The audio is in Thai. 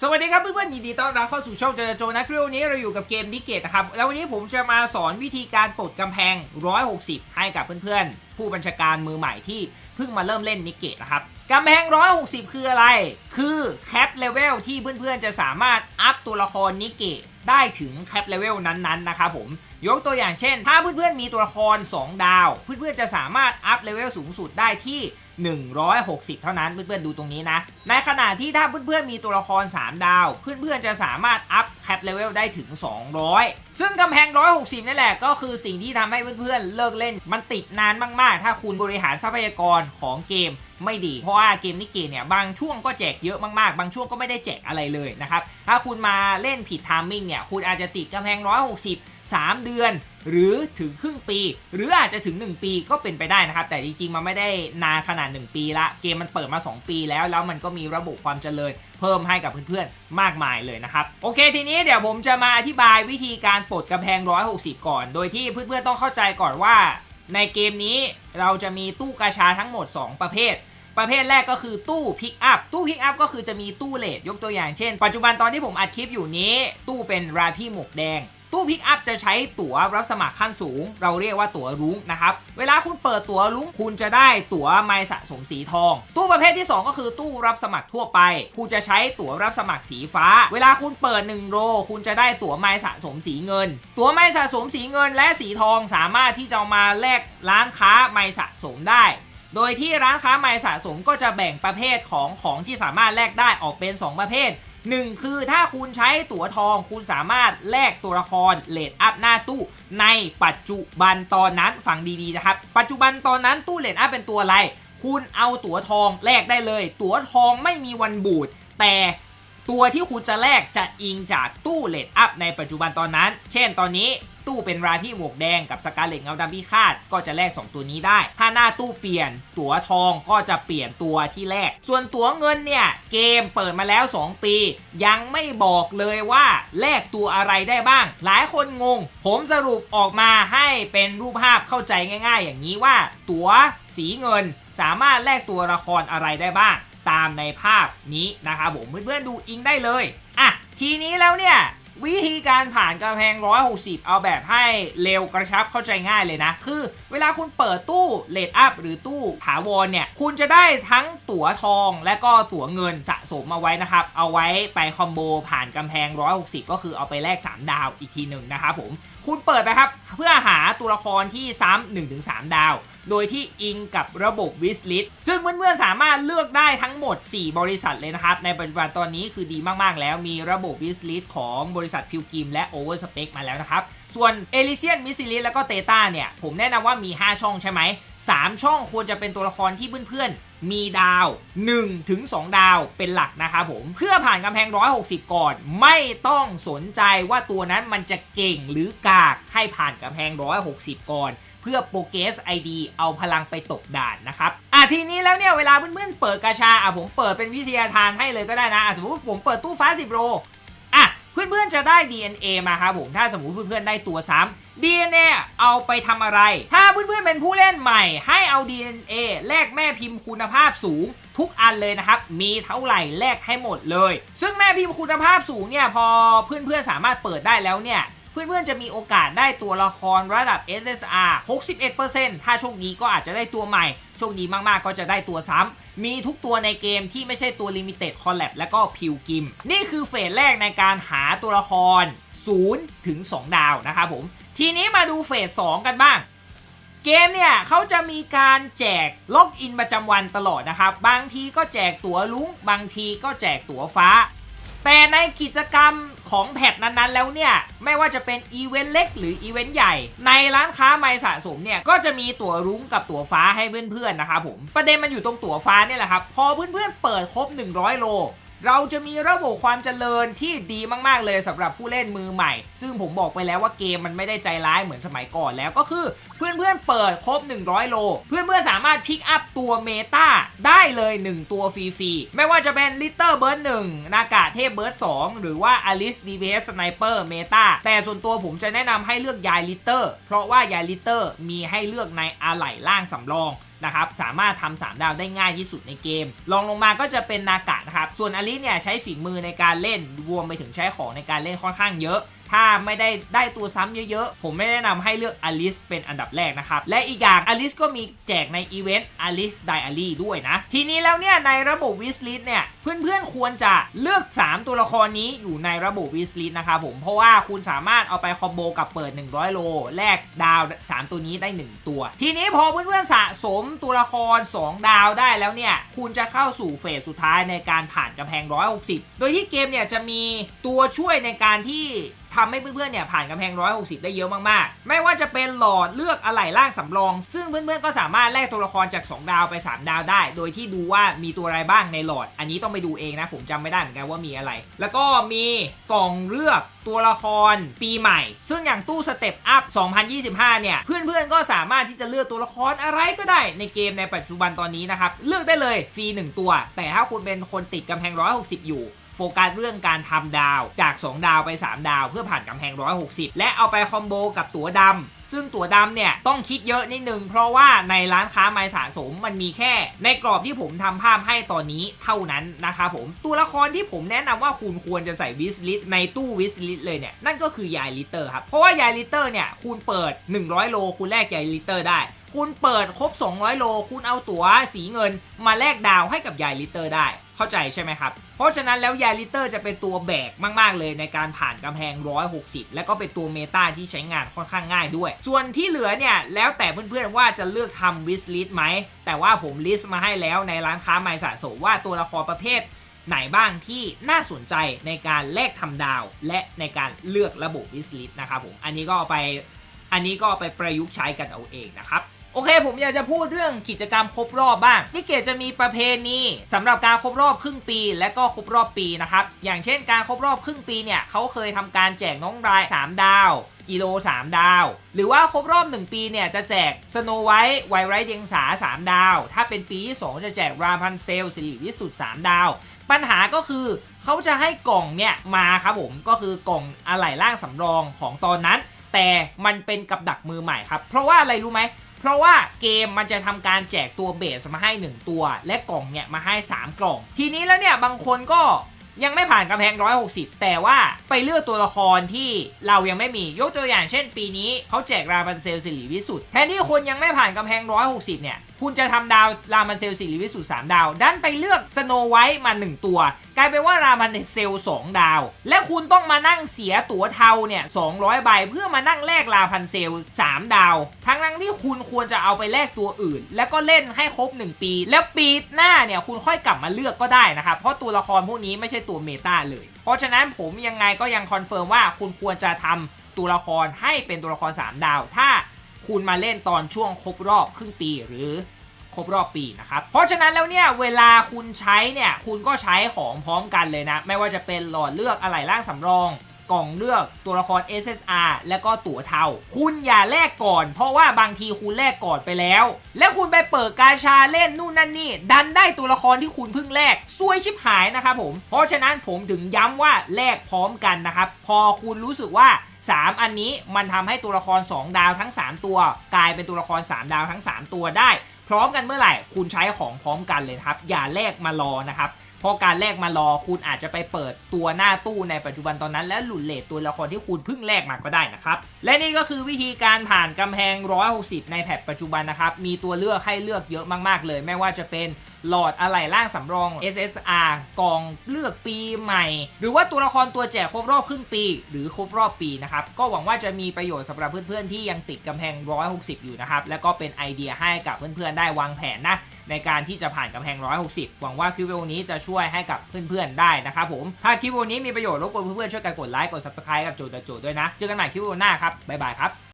สวัสดีครับเพื่อนๆยินดีต้อนรับเข้าสู่ช่องเจอโจนะคริวนี้เราอยู่กับเกมนิเกตนะครับ แล้ววันนี้ผมจะมาสอนวิธีการปลดกำแพง 160 ให้กับเพื่อนๆ ผู้บัญชาการมือใหม่ที่เพิ่งมาเริ่มเล่นนิเกตนะครับกำแพง 160 คืออะไร คือแคปเลเวลที่เพื่อนๆ จะสามารถอัพตัวละครนิเกตได้ถึงแคปเลเวลนั้นๆนะครับผมยกตัวอย่างเช่น ถ้าเพื่อนๆมีตัวละคร 2 ดาว เพื่อนๆจะสามารถอัพเลเวลสูงสุดได้ที่ 160 เท่านั้นเพื่อนๆดูตรงนี้นะ ในขณะที่ถ้าเพื่อนๆมีตัวละคร 3 ดาว เพื่อนๆจะสามารถอัพแคปเลเวลได้ถึง 200 ซึ่งกำแพง 160 นี่แหละก็คือสิ่งที่ทำให้เพื่อนๆเลิกเล่น มันติดนานมากๆ ถ้าคุณบริหารทรัพยากรของเกมไม่ดี เพราะว่าเกมนี้เกมเนี่ยบางช่วงก็แจกเยอะมากๆ บางช่วงก็ไม่ได้แจกอะไรเลยนะครับ ถ้าคุณมาเล่นผิดไทามมิ่งเนี่ยคุณอาจจะติดกำแพง 160 3 เดือน หรือถึงครึ่งปี หรืออาจจะถึง 1 ปีก็เป็นไปได้นะครับ แต่จริงๆ มันไม่ได้นานขนาด 1 ปีละ เกมมันเปิดมา 2 ปีแล้ว แล้วมันก็มีระบบความเจริญเพิ่มให้กับเพื่อนๆ มากมายเลยนะครับ โอเคทีนี้เดี๋ยวผมจะมาอธิบายวิธีการปลดกำแพง 160 ก่อน โดยที่เพื่อนๆ ต้องเข้าใจก่อนว่า ในเกมนี้เราจะมีตู้กาชาทั้งหมด 2 ประเภทประเภทแรกก็คือตู้พิกอัพ ตู้พิกอัพก็คือจะมีตู้เลทยกตัวอย่างเช่น ปัจจุบันตอนที่ผมอัดคลิปอยู่นี้ ตู้เป็นราพี่หมวกแดง ตู้พิกอัพจะใช้ตั๋วรับสมัครขั้นสูง เราเรียกว่าตั๋วรุ้งนะครับ เวลาคุณเปิดตั๋วรุ้งคุณจะได้ตั๋วไม้สะสมสีทอง ตู้ประเภทที่ 2 ก็คือตู้รับสมัครทั่วไป คุณจะใช้ตั๋วรับสมัครสีฟ้า เวลาคุณเปิด 1 โร คุณจะได้ตั๋วไม้สะสมสีเงิน ตั๋วไม้สะสมสีเงินและสีทองสามารถที่จะมาแลกร้านค้าไม้สะสมได้โดยที่ร้านค้าไม้สะสมก็จะแบ่งประเภทของของที่สามารถแลกได้ออกเป็น 2 ประเภท 1 คือถ้าคุณใช้ตั๋วทองคุณสามารถแลกตัวละครเลดอัพหน้าตู้ ในปัจจุบันตอนนั้นฟังดีๆนะครับ ปัจจุบันตอนนั้นตู้เลดอัพเป็นตัวอะไร คุณเอาตั๋วทองแลกได้เลย ตั๋วทองไม่มีวันบูดแต่ตัวที่คุณจะแลกจะอิงจากตู้เลดอัพในปัจจุบันตอนนั้น เช่นตอนนี้ ตู้เป็นราที่หมวกแดงกับสกาเลตเงาดำพิฆาตก็จะแลก 2 ตัวนี้ได้ ถ้าหน้าตู้เปลี่ยน ตั๋วทองก็จะเปลี่ยนตัวที่แลก ส่วนตั๋วเงินเนี่ย เกมเปิดมาแล้ว 2 ปี ยังไม่บอกเลยว่าแลกตัวอะไรได้บ้าง หลายคนงง ผมสรุปออกมาให้เป็นรูปภาพเข้าใจง่าย ๆ อย่างนี้ว่า ตั๋วสีเงิน สามารถแลกตัวละครอะไรได้บ้าง ตามในภาพนี้นะครับผมเพื่อนๆดูอิงได้เลยอะทีนี้แล้วเนี่ย วิธีการผ่านกำแพง 160 เอาแบบให้เร็วกระชับเข้าใจง่ายเลยนะ คือเวลาคุณเปิดตู้เลดอัพหรือตู้ถาวรเนี่ย คุณจะได้ทั้งตั๋วทองและก็ตั๋วเงินสะสมมาไว้นะครับ เอาไว้ไปคอมโบผ่านกำแพง 160 ก็คือเอาไปแลก 3 ดาวอีกทีหนึ่งนะครับผม คุณเปิดไปครับ เพื่อหาตัวละครที่ซ้ำ1-3 ดาว โดยที่อิงกับระบบวิสลิตซึ่งเพื่อนๆสามารถเลือกได้ทั้งหมด 4 บริษัทเลยนะครับ ในปัจจุบันตอนนี้คือดีมากๆ แล้วมีระบบวิสลิตของบริษัทพิวกิมและ Overspec มาแล้วนะครับ ส่วนเอลิเซียนมิสซิลิสแล้วก็เตต้าเนี่ย ผมแนะนำว่ามี 5 ช่องใช่ไหม 3 ช่องควรจะเป็นตัวละครที่เพื่อนๆมีดาว1ถึง2ดาวเป็นหลักนะครับผม เพื่อผ่านกำแพง 160 ก่อน ไม่ต้องสนใจว่าตัวนั้นมันจะเก่งหรือกากให้ผ่านกำแพง 160 ก่อน เพื่อโปรเกส ID เอาพลังไปตกด่านนะครับอะทีนี้แล้วเนี่ยเวลาเพื่อนๆเปิดกาชาอะผมเปิดเป็นวิทยาทานให้เลยก็ได้นะอะสมมติผมเปิดตู้ฟ้า 10โรอะเพื่อนๆจะได้ DNA มาครับผมถ้าสมมติเพื่อนๆได้ตัวซ้ำ DNA เอาไปทำอะไร ถ้าเพื่อนๆเป็นผู้เล่นใหม่ ให้เอา DNA แลกแม่พิมพ์คุณภาพสูงทุกอันเลยนะครับ มีเท่าไหร่แลกให้หมดเลย ซึ่งแม่พิมพ์คุณภาพสูงเนี่ยพอเพื่อนๆสามารถเปิดได้แล้วเนี่ย เพื่อนๆจะมีโอกาสได้ตัวละครระดับ SSR 61%ถ้าโชคดีก็อาจจะได้ตัวใหม่ โชคดีมากๆก็จะได้ตัวซ้ำ มีทุกตัวในเกมที่ไม่ใช่ตัว Limited Collab และก็พิวกิม นี่คือเฟสแรกในการหาตัวละคร 0 ถึง 2 ดาวนะครับผม ทีนี้มาดูเฟส 2 กันบ้างเกมเนี่ยเขาจะมีการแจกล็อกอินประจำวันตลอดนะครับ บางทีก็แจกตั๋วลุงบางทีก็แจกตั๋วฟ้า แต่ในกิจกรรม ของแพทนั้นๆ แล้วเนี่ย ไม่ว่าจะเป็นอีเวนต์เล็กหรืออีเวนต์ใหญ่ ในร้านค้าไม้สะสมเนี่ย ก็จะมีตั๋วรุ้งกับตั๋วฟ้าให้เพื่อนๆนะครับผม ประเด็นมันอยู่ตรงตั๋วฟ้าเนี่ยแหละครับ พอเพื่อนๆเปิดครบ 100 โล เราจะมีระบบความเจริญที่ดีมาก ๆ เลยสำหรับผู้เล่นมือใหม่ ซึ่งผมบอกไปแล้วว่าเกมมันไม่ได้ใจร้ายเหมือนสมัยก่อนแล้วก็คือเพื่อนๆเปิดครบ 100 โล เพื่อนๆสามารถพิกอัพตัวเมตาได้เลย 1 ตัวฟรีๆ ไม่ว่าจะเป็นลิตเตอร์เบิร์ด1นากาเทพเบิร์ด2หรือว่าอลิส DPS Sniper เมตาแต่ส่วนตัวผมจะแนะนำให้เลือกยายลิตเตอร์เพราะว่ายายลิตเตอร์มีให้เลือกในอะไหล่ล่างสำรอง นะครับสามารถทำ3ดาวได้ง่ายที่สุดในเกมลองลงมาก็จะเป็นนากะนะครับส่วนอลิเนี่ยใช้ฝีมือในการเล่นรวมไปถึงใช้ของในการเล่นค่อนข้างเยอะ ถ้าไม่ได้ได้ตัวซ้ำเยอะๆ ผมไม่แนะนำให้เลือกอลิสเป็นอันดับแรกนะครับ และอีกอย่างอลิสก็มีแจกในอีเวนต์อลิสไดอารี่ด้วยนะ ทีนี้แล้วเนี่ยในระบบวิสลิสเนี่ยเพื่อนๆควรจะเลือก 3 ตัวละครนี้อยู่ในระบบวิสลิสนะครับผมเพราะว่าคุณสามารถเอาไปคอมโบกับเปิด 100 โล แลกดาว 3 ตัวนี้ได้ 1 ตัว ทีนี้พอเพื่อนๆสะสมตัวละคร 2 ดาวได้แล้วเนี่ยคุณจะเข้าสู่เฟสสุดท้ายในการผ่านกำแพง 160 โดยที่เกมเนี่ยจะมีตัวช่วยในการที่ ทำให้เพื่อนๆเนี่ยผ่านกำแพง 160 ได้เยอะมากๆ ไม่ว่าจะเป็นหลอดเลือกอะไหล่ล่างสำรอง ซึ่งเพื่อนๆก็สามารถแลกตัวละครจาก 2 ดาวไป 3 ดาวได้ โดยที่ดูว่ามีตัวอะไรบ้างในหลอด อันนี้ต้องไปดูเองนะ ผมจำไม่ได้เหมือนกันว่ามีอะไร แล้วก็มีกล่องเลือกตัวละครปีใหม่ ซึ่งอย่างตู้สเต็ปอัพ 2025 เนี่ย เพื่อนๆ ก็สามารถที่จะเลือกตัวละครอะไรก็ได้ในเกมในปัจจุบันตอนนี้นะครับ เลือกได้เลยฟรี 1 ตัว แต่ถ้าคุณเป็นคนติดกำแพง 160 อยู่ ฟกัสเรื่องการทำดาวจาก 2 ดาวไป 3 ดาว เพื่อผ่านกำแพง 160 และเอาไปคอมโบกับตั๋วดำซึ่งตั๋วดำเนี่ยต้องคิดเยอะนิดนึง เพราะว่าในร้านค้าไม้สะสมมันมีแค่ ในกรอบที่ผมทำภาพให้ตอนนี้เท่านั้นนะครับผม ตัวละครที่ผมแนะนำว่าคุณควรจะใส่วิสลิตในตู้วิสลิตเลยเนี่ย นั่นก็คือยายลิเตอร์ครับ เพราะว่ายายลิเตอร์เนี่ยคุณเปิด 100 โลคุณแลกยายลิเตอร์ได้ คุณเปิดครบ 200 โล คุณเอาตั๋วสีเงิน มาแลกดาวให้กับยายลิเตอร์ได้เข้าใจใช่ไหมครับ เพราะฉะนั้นแล้วยาลิเตอร์จะเป็นตัวแบกมากๆเลยในการผ่านกำแพง 160 และก็เป็นตัวเมตาที่ใช้งานค่อนข้างง่ายด้วย ส่วนที่เหลือเนี่ย แล้วแต่เพื่อนๆว่าจะเลือกทำวิสลิสไหม แต่ว่าผมลิสต์มาให้แล้วในร้านค้าไม้สะสมว่าตัวละครประเภทไหนบ้างที่น่าสนใจในการแลกทำดาว และในการเลือกระบบวิสลิสนะครับผม อันนี้ก็เอาไป อันนี้ก็เอาไปประยุกต์ใช้กันเอาเองนะครับ โอเค ผมอยากจะพูดเรื่องกิจกรรมครบรอบบ้างนิเกตจะมีประเพณีสำหรับการครบรอบครึ่งปี และก็ครบรอบปีนะครับอย่างเช่นการครบรอบครึ่งปีเนี่ยเขาเคยทำการแจกน้องราย 3 ดาว กิโล 3 ดาว หรือว่าครบรอบ 1 ปีเนี่ยจะแจกสโนไวท์ไวไรเดียงสา 3 ดาว ถ้าเป็นปีที่ 2 จะแจกราพันเซลสิริวิสุทธ์3ดาว ปัญหาก็คือเขาจะให้กล่องเนี่ยมาครับผมก็คือกล่องอะไหล่ล่างสำรองของตอนนั้น แต่มันเป็นกับดักมือใหม่ครับเพราะว่าอะไรรู้ไหม เพราะว่าเกมมันจะทำการแจกตัวเบสมาให้ 1 ตัว และกล่องเนี่ยมาให้ 3 กล่อง ทีนี้แล้วเนี่ยบางคนก็ยังไม่ผ่านกำแพง 160 แต่ว่าไปเลือกตัวละครที่เรายังไม่มียกตัวอย่างเช่น ปีนี้เขาแจกราบันเซลสิริวิสุทธ์แทนที่คนยังไม่ผ่านกำแพง 160 เนี่ย คุณจะทำดาวรามันเซลสิริวิสุทธ์3ดาว ดันไปเลือกสโนไวท์มา 1 ตัว กลายเป็นว่ารามันเซล2ดาว และคุณต้องมานั่งเสียตั๋วเทาเนี่ย200ใบเพื่อมานั่งแลกราพันเซล3 ดาว ทั้งนั้นที่คุณควรจะเอาไปแลกตัวอื่น แล้วก็เล่นให้ครบ 1 ปี แล้วปีหน้าเนี่ยคุณค่อยกลับมาเลือกก็ได้นะครับ เพราะตัวละครพวกนี้ไม่ใช่ตัวเมตาเลย เพราะฉะนั้นผมยังไงก็ยังคอนเฟิร์มว่าคุณควรจะทำตัวละครให้เป็นตัวละคร 3 ดาว ถ้า คุณมาเล่นตอนช่วงครบรอบครึ่งปีหรือครบรอบปีนะครับ เพราะฉะนั้นแล้วเนี่ยเวลาคุณใช้เนี่ยคุณก็ใช้ของพร้อมกันเลยนะ ไม่ว่าจะเป็นหลอดเลือกอะไหล่ล่างสำรอง กล่องเลือกตัวละคร SSR แล้วก็ตั๋วเทา คุณอย่าแลกก่อน เพราะว่าบางทีคุณแลกก่อนไปแล้ว แล้วคุณไปเปิดกาชาเล่นนู่นนั่นนี่ ดันได้ตัวละครที่คุณเพิ่งแลกซวยชิบหายนะครับผม เพราะฉะนั้นผมถึงย้ำว่าแลกพร้อมกันนะครับ พอคุณรู้สึกว่า 3 อันนี้มันทำให้ตัวละคร 2 ดาวทั้ง 3 ตัว กลายเป็นตัวละคร 3 ดาวทั้ง 3 ตัวได้ พร้อมกันเมื่อไหร่ คุณใช้ของพร้อมกันเลยครับ อย่าแลกมารอนะครับพราะการแลกมารอคุณอาจจะไปเปิดตัวหน้าตู้ในปัจจุบันตอนนั้น และหลุดเลทตัวละครที่คุณเพิ่งแลกมาก็ได้นะครับ และนี่ก็คือวิธีการผ่านกำแพง 160 ในแพทปัจจุบันนะครับ มีตัวเลือกให้เลือกเยอะมาก ๆ เลย ไม่ว่าจะเป็น หลอดอะไหล่ล่างสำรอง SSR กองเลือกปีใหม่ หรือว่าตัวละครตัวแจกครบรอบครึ่งปี หรือครบรอบปีนะครับ ก็หวังว่าจะมีประโยชน์สำหรับเพื่อนๆ ที่ยังติดกำแพง 160 อยู่นะครับ แล้วก็เป็นไอเดียให้กับเพื่อนๆ ได้วางแผนนะ ในการที่จะผ่านกำแพง 160 หวังว่าคลิปวิดีโอนี้จะช่วยให้กับเพื่อนๆ ได้นะครับผม ถ้าคลิปวิดีโอนี้มีประโยชน์รบกวนเพื่อนๆ ช่วยกันกดไลค์ กด subscribe กับโจดโจด้วยนะ เจอกันใหม่คลิปวิดีโอหน้าครับ บ๊ายบายครับ